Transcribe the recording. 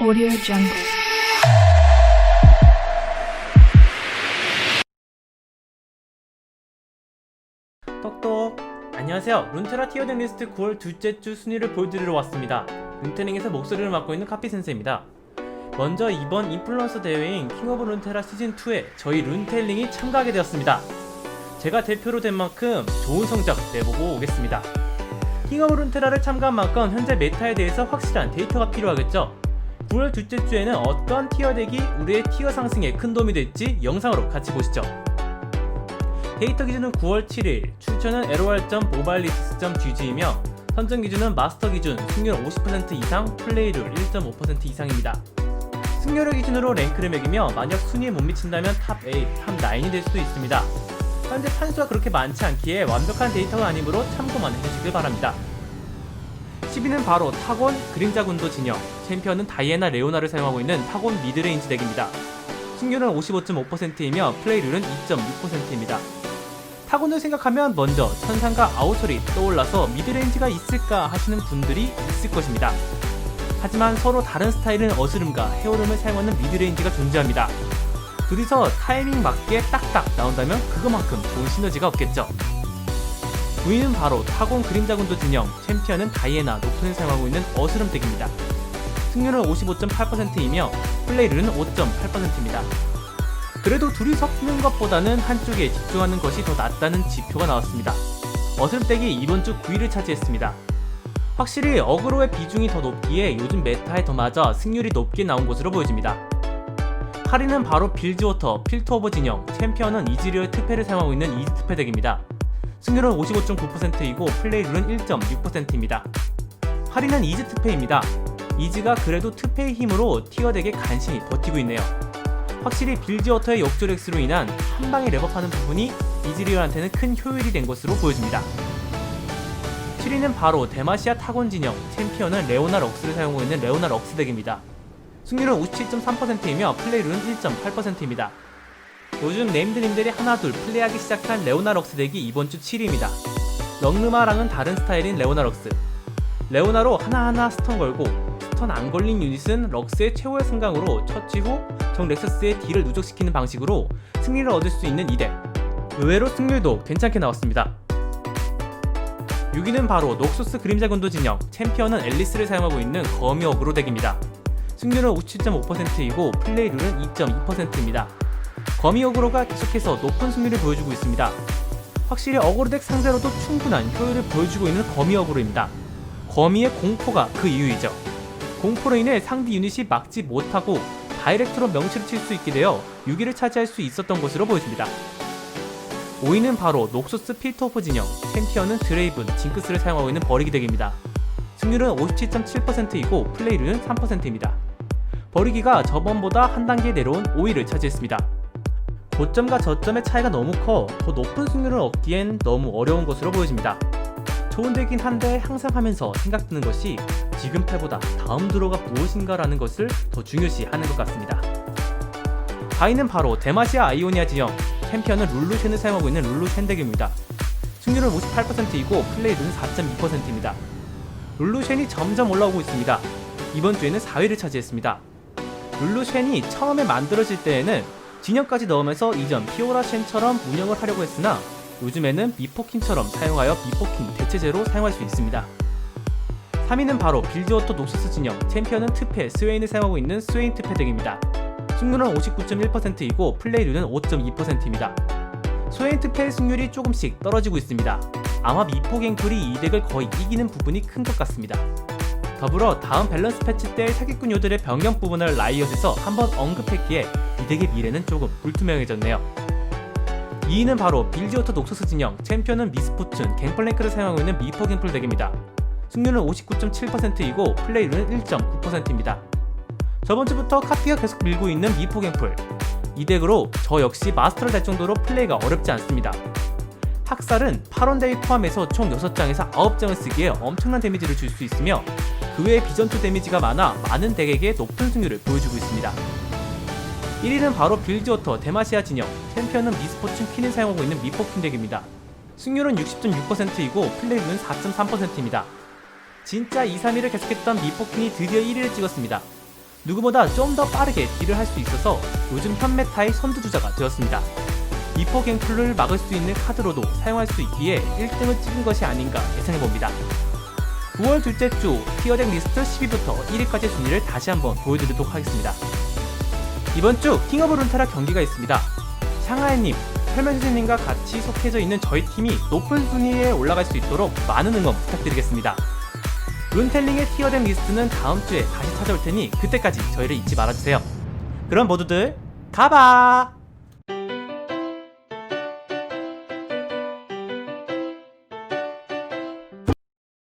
Audio Jungle. 똑똑. 안녕하세요. 룬테라 티어덱 리스트 9월 둘째 주 순위를 보여드리러 왔습니다. 룬테닝에서 목소리를 맡고 있는 카피 센세입니다. 먼저 이번 인플루언서 대회인 킹 오브 룬테라 시즌 2에 저희 룬텔링이 참가하게 되었습니다. 제가 대표로 된 만큼 좋은 성적 내보고 오겠습니다 킹 오브 룬테라를 참가한 만큼 현재 메타에 대해서 확실한 데이터가 필요하겠죠 9월 둘째 주에는 어떤 티어 덱이 우리의 티어 상승에 큰 도움이 될지 영상으로 같이 보시죠 데이터 기준은 9월 7일, 출처는 lol.mobile리스.gg이며 선정 기준은 마스터 기준 승률 50% 이상, 플레이률 1.5% 이상입니다. 승률을 기준으로 랭크를 매기며 만약 순위에 못 미친다면 탑 8, 탑 9이 될 수도 있습니다. 현재 판수가 그렇게 많지 않기에 완벽한 데이터가 아니므로 참고만 해주시길 바랍니다. 10위는 바로 타곤 그림자 군도 진영, 챔피언은 다이애나 레오나를 사용하고 있는 타곤 미드레인지 덱입니다. 승률은 55.5%이며 플레이률은 2.6%입니다. 타곤을 생각하면 먼저 천상과 아우솔이 떠올라서 미드레인지가 있을까 하시는 분들이 있을 것입니다. 하지만 서로 다른 스타일은 어스름과 헤어름을 사용하는 미드레인지가 존재합니다. 둘이서 타이밍 맞게 딱딱 나온다면 그거만큼 좋은 시너지가 없겠죠. 9위는 바로 타곤 그림자군도 진영, 챔피언은 다이애나 노픈을 사용하고 있는 어스름 덱입니다. 승률은 55.8%이며 플레이률은 5.8%입니다. 그래도 둘이 섞이는 것보다는 한쪽에 집중하는 것이 더 낫다는 지표가 나왔습니다. 어슬댁이 이번 주 9위를 차지했습니다. 확실히 어그로의 비중이 더 높기에 요즘 메타에 더 맞아 승률이 높게 나온 것으로 보여집니다. 8위는 바로 빌즈워터 필터 오브 진영, 챔피언은 이즈리얼 특패를 사용하고 있는 이즈 특패 덱입니다. 승률은 55.9%이고 플레이률은 1.6%입니다. 8위는 이즈 특패입니다. 이즈가 그래도 특패의 힘으로 티어 덱에 간신히 버티고 있네요. 확실히 빌지워터의 역조 렉스로 인한 한 방에 랩업하는 부분이 이즈리얼한테는 큰 효율이 된 것으로 보여집니다. 7위는 바로 데마시아 타곤 진영, 챔피언은 레오나 럭스를 사용하고 있는 레오나 럭스 덱입니다. 승률은 57.3%이며 플레이률은 1.8%입니다. 요즘 네임드님들이 하나둘 플레이하기 시작한 레오나 럭스 덱이 이번 주 7위입니다. 럭르마랑은 다른 스타일인 레오나 럭스. 레오나로 하나하나 스턴 걸고 스턴 안 걸린 유닛은 럭스의 최후의 승강으로 처치 후정 렉서스의 딜을 누적시키는 방식으로 승리를 얻을 수 있는 이덱 의외로 승률도 괜찮게 나왔습니다 6위는 바로 녹소스 그림자 군도 진영 챔피언은 앨리스를 사용하고 있는 거미 어그로 덱입니다 승률은 57.5%이고 플레이률은 2.2%입니다 거미 어그로가 계속해서 높은 승률을 보여주고 있습니다 확실히 어그로 덱 상대로도 충분한 효율을 보여주고 있는 거미 어그로입니다 거미의 공포가 그 이유이죠 공포로 인해 상대 유닛이 막지 못하고 다이렉트로 명치를 칠 수 있게 되어 6위를 차지할 수 있었던 것으로 보여집니다. 5위는 바로 녹소스 필터 오프 진영, 챔피언은 드레이븐, 징크스를 사용하고 있는 버리기 덱입니다. 승률은 57.7%이고 플레이率은 3%입니다. 버리기가 저번보다 한 단계 내려온 5위를 차지했습니다. 고점과 저점의 차이가 너무 커 더 높은 승률을 얻기엔 너무 어려운 것으로 보여집니다. 좋은 덱이긴 한데 항상 하면서 생각드는 것이 지금 패보다 다음 드로가 무엇인가라는 것을 더 중요시 하는 것 같습니다. 바이는 바로 데마시아 아이오니아 지형, 챔피언은 룰루쉔을 사용하고 있는 룰루쉔 덱입니다. 승률은 58%이고 플레이率은 4.2%입니다. 룰루쉔이 점점 올라오고 있습니다. 이번 주에는 4위를 차지했습니다. 룰루쉔이 처음에 만들어질 때에는 진영까지 넣으면서 이전 피오라 쉔처럼 운영을 하려고 했으나 요즘에는 미포킨처럼 사용하여 미포킨 대체제로 사용할 수 있습니다. 3위는 바로 빌드워터 녹소스 진영, 챔피언은 트페, 스웨인을 사용하고 있는 스웨인 트페 덱입니다. 승률은 59.1%이고 플레이率은 5.2%입니다. 스웨인 트페의 승률이 조금씩 떨어지고 있습니다. 아마 미포 갱플이 이 덱을 거의 이기는 부분이 큰 것 같습니다. 더불어 다음 밸런스 패치 때 사기꾼 요들의 변경 부분을 라이엇에서 한번 언급했기에 이 덱의 미래는 조금 불투명해졌네요. 2위는 바로 빌지오터 녹소스 진영, 챔피언은 미스포춘, 갱플랭크를 사용하고 있는 미포 갱플 덱입니다. 승률은 59.7%이고 플레이率은 1.9%입니다. 저번 주부터 카피가 계속 밀고 있는 미포 갱플. 이 덱으로 저 역시 마스터를 될 정도로 플레이가 어렵지 않습니다. 학살은 8원 대위 포함해서 총 6장에서 9장을 쓰기에 엄청난 데미지를 줄 수 있으며 그 외에 비전투 데미지가 많아 많은 덱에게 높은 승률을 보여주고 있습니다. 1위는 바로 빌즈워터 데마시아 진영, 챔피언은 미스포춘 퀸을 사용하고 있는 미포퀸 덱입니다. 승률은 60.6%이고 플레이率은 4.3%입니다. 진짜 2, 3위를 계속했던 미포킹이 드디어 1위를 찍었습니다. 누구보다 좀 더 빠르게 딜을 할 수 있어서 요즘 현메타의 선두주자가 되었습니다. 미포 갱플을 막을 수 있는 카드로도 사용할 수 있기에 1등을 찍은 것이 아닌가 예상해봅니다. 9월 둘째 주 티어덱 리스트 10위부터 1위까지 순위를 다시 한번 보여드리도록 하겠습니다. 이번 주 킹 오브 룬타라 경기가 있습니다. 샹하이님, 설명 선생님과 같이 속해져 있는 저희 팀이 높은 순위에 올라갈 수 있도록 많은 응원 부탁드리겠습니다. 룬텔링의 티어덱 리스트는 다음 주에 다시 찾아올 테니 그때까지 저희를 잊지 말아주세요. 그럼 모두들 가봐!